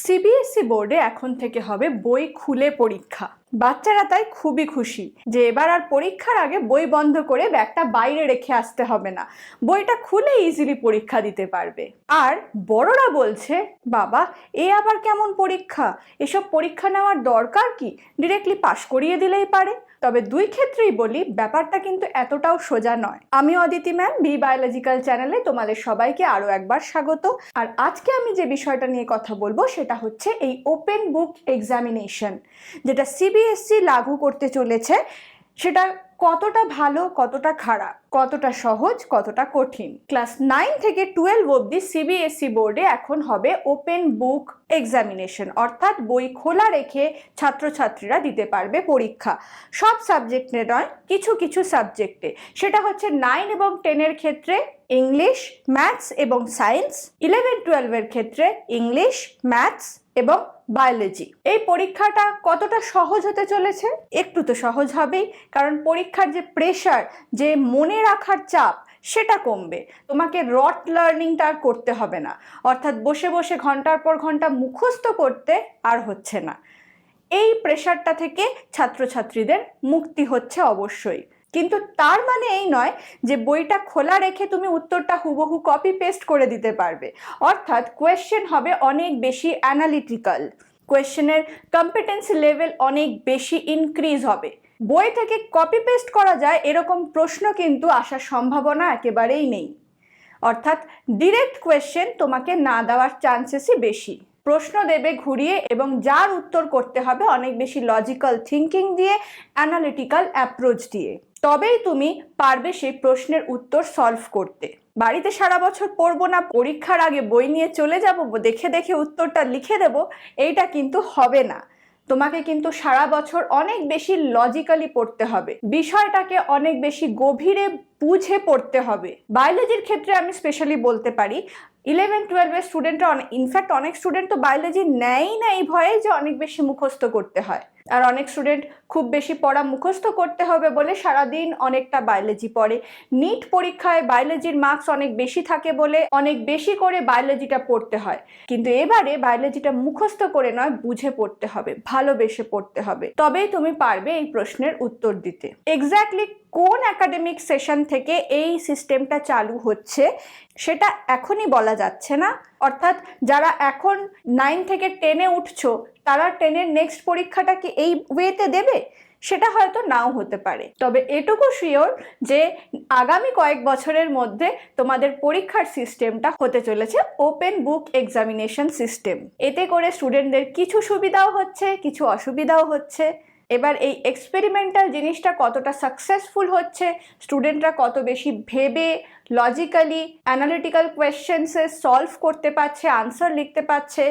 CBSE বোর্ডে এখন থেকে হবে বই খুলে পরীক্ষা। বাচ্চারা তাই খুবই খুশি যে এবার আর পরীক্ষার আগে বই বন্ধ করে ব্যাগটা বাইরে রেখে আসতে হবে না। বইটা খুলে ইজিলি পরীক্ষা দিতে পারবে। আর বড়রা বলছে, বাবা, এ আবার কেমন পরীক্ষা? এসব পরীক্ষা নেওয়ার দরকার কি? ডিরেক্টলি পাশ করিয়ে দিলেই পারে। তবে দুই ক্ষেত্রেই বলি, ব্যাপারটা কিন্তু এতটাও সোজা নয়। আমি অদিতি ম্যাম, বি বায়োলজিক্যাল চ্যানেলে তোমাদের সবাইকে আরও একবার স্বাগত। আর আজকে আমি যে বিষয়টা নিয়ে কথা বলব, সেটা হচ্ছে এই ওপেন বুক এক্সামিনেশন, যেটা সিবিএসসি লাগু করতে চলেছে। সেটা কতটা ভালো, কতটা খারাপ, কতটা সহজ, কতটা কঠিন। ক্লাস নাইন থেকে টুয়েলভ অবধি সিবিএসই বোর্ডে এখন হবে ওপেন বুক এক্সামিনেশন অর্থাৎ বই খোলা রেখে ছাত্রছাত্রীরা দিতে পারবে পরীক্ষা। সব সাবজেক্টে নয়, কিছু কিছু সাবজেক্টে সেটা হচ্ছে নাইন এবং টেনের ক্ষেত্রে ইংলিশ ম্যাথস এবং সায়েন্স ইলেভেন টুয়েলভের ক্ষেত্রে ইংলিশ ম্যাথস এবং বায়োলজি এই পরীক্ষাটা কতটা সহজ হতে চলেছে? একটু তো সহজ হবেই, কারণ পরীক্ষার যে প্রেশার যে মনে রাখার চাপ, সেটা কমবে। তোমাকে রট লার্নিংটা আর করতে হবে না। অর্থাৎ বসে বসে ঘণ্টার পর ঘণ্টা মুখস্থ করতে আর হচ্ছে না। এই প্রেশারটা থেকে ছাত্রছাত্রীদের মুক্তি হচ্ছে অবশ্যই। কিন্তু তার মানে এই নয় যে বইটা খোলা রেখে তুমি উত্তরটা হুবহু কপি পেস্ট করে দিতে পারবে। অর্থাৎ কোয়েশ্চেন হবে অনেক বেশি অ্যানালিটিক্যাল কোয়েশ্চেনের কম্পিটেন্সি লেভেল অনেক বেশি ইনক্রিজ হবে। বই থেকে কপি পেস্ট করা যায় এরকম প্রশ্ন কিন্তু আসার সম্ভাবনা একেবারেই নেই। অর্থাৎ ডিরেক্ট কোয়েশ্চেন তোমাকে না দেওয়ার চান্সেসই বেশি। প্রশ্ন দেবে ঘুরিয়ে এবং যার উত্তর করতে হবে অনেক বেশি লজিক্যাল থিঙ্কিং দিয়ে অ্যানালিটিক্যাল অ্যাপ্রোচ দিয়ে। তবেই তুমি পারবে সেই প্রশ্নের উত্তর সলভ করতে। বাড়িতে সারা বছর পড়ব না, পরীক্ষার আগে বই নিয়ে চলে যাব, দেখে দেখে উত্তরটা লিখে দেব, এইটা কিন্তু হবে না। তোমাকে কিন্তু সারা বছর অনেক বেশি লজিক্যালি পড়তে হবে। বিষয়টাকে অনেক বেশি গভীরে বুঝে পড়তে হবে। বায়োলজির ক্ষেত্রে আমি স্পেশালি বলতে পারি ইলেভেন টুয়েলভের স্টুডেন্টরা অনেক ইনফ্যাক্ট অনেক স্টুডেন্ট তো বায়োলজি নেয়ই না এই ভয়ে যে অনেক বেশি মুখস্থ করতে হয়। আর অনেক স্টুডেন্ট খুব বেশি পড়া মুখস্থ করতে হবে বলে সারাদিন অনেকটা বায়োলজি পড়ে। নিট পরীক্ষায় বায়োলজির মার্কস অনেক বেশি থাকে বলে অনেক বেশি করে বায়োলজিটা পড়তে হয়। কিন্তু এবারে বায়োলজিটা মুখস্থ করে নয়, বুঝে পড়তে হবে, ভালোবেসে পড়তে হবে। তবেই তুমি পারবে এই প্রশ্নের উত্তর দিতে। এক্স্যাক্টলি কোন একাডেমিক সেশন থেকে এই সিস্টেমটা চালু হচ্ছে সেটা এখনই বলা যাচ্ছে না। অর্থাৎ যারা এখন নাইন থেকে টেনে উঠছো তারা টেনের নেক্সট পরীক্ষাটা কি এই ওয়েতে দেবে? সেটা হয়তো নাও হতে পারে। তবে এটুকু শিওর যে আগামী কয়েক বছরের মধ্যে তোমাদের পরীক্ষার সিস্টেমটা হতে চলেছে ওপেন বুক এক্সামিনেশন সিস্টেম এতে করে স্টুডেন্টদের কিছু সুবিধাও হচ্ছে, কিছু অসুবিধাও হচ্ছে। এবার এই এক্সপেরিমেন্টাল জিনিসটা কতটা সাকসেসফুল হচ্ছে স্টুডেন্টরা কত বেশি ভেবে লজিক্যালি অ্যানালিটিক্যাল কোয়েশ্চেন্সে সলভ করতে পারছে আনসার লিখতে পারছে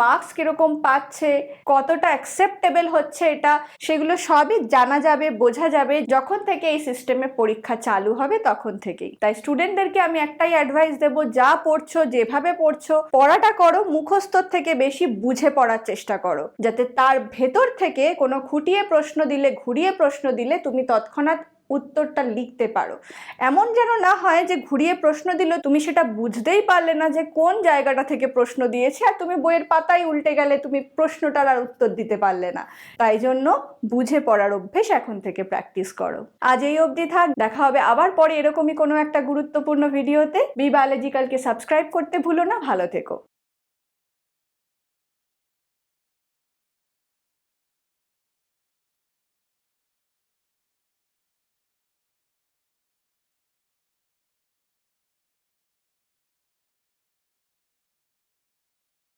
মার্কস কীরকম পাচ্ছে, কতটা অ্যাকসেপ্টেবল হচ্ছে এটা, সেগুলো সবই জানা যাবে, বোঝা যাবে। যখন থেকে এই সিস্টেমে পরীক্ষা চালু হবে তখন থেকেই। তাই স্টুডেন্টদেরকে আমি একটাই অ্যাডভাইস দেবো, যা পড়ছো, যেভাবে পড়ছো, পড়াটা করো মুখস্থর থেকে বেশি বুঝে পড়ার চেষ্টা করো। যাতে তার ভেতর থেকে কোনো খুঁটিয়ে প্রশ্ন দিলে, ঘুরিয়ে প্রশ্ন দিলে তুমি তৎক্ষণাৎ উত্তরটা লিখতে পারো। এমন যেন না হয় যে ঘুরিয়ে প্রশ্ন দিল, তুমি সেটা বুঝতেই পারলে না যে কোন জায়গাটা থেকে প্রশ্ন দিয়েছে, আর তুমি বইয়ের পাতায় উল্টে গেলে তুমি প্রশ্নটার আর উত্তর দিতে পারলে না। তাই জন্য বুঝে পড়ার অভ্যেস এখন থেকে প্র্যাকটিস করো। আজ এই অবধি থাক, দেখা হবে আবার পরে এরকমই কোনো একটা গুরুত্বপূর্ণ ভিডিওতে বি বায়োলজিক্যালকে সাবস্ক্রাইব করতে ভুলো না, ভালো থেকো।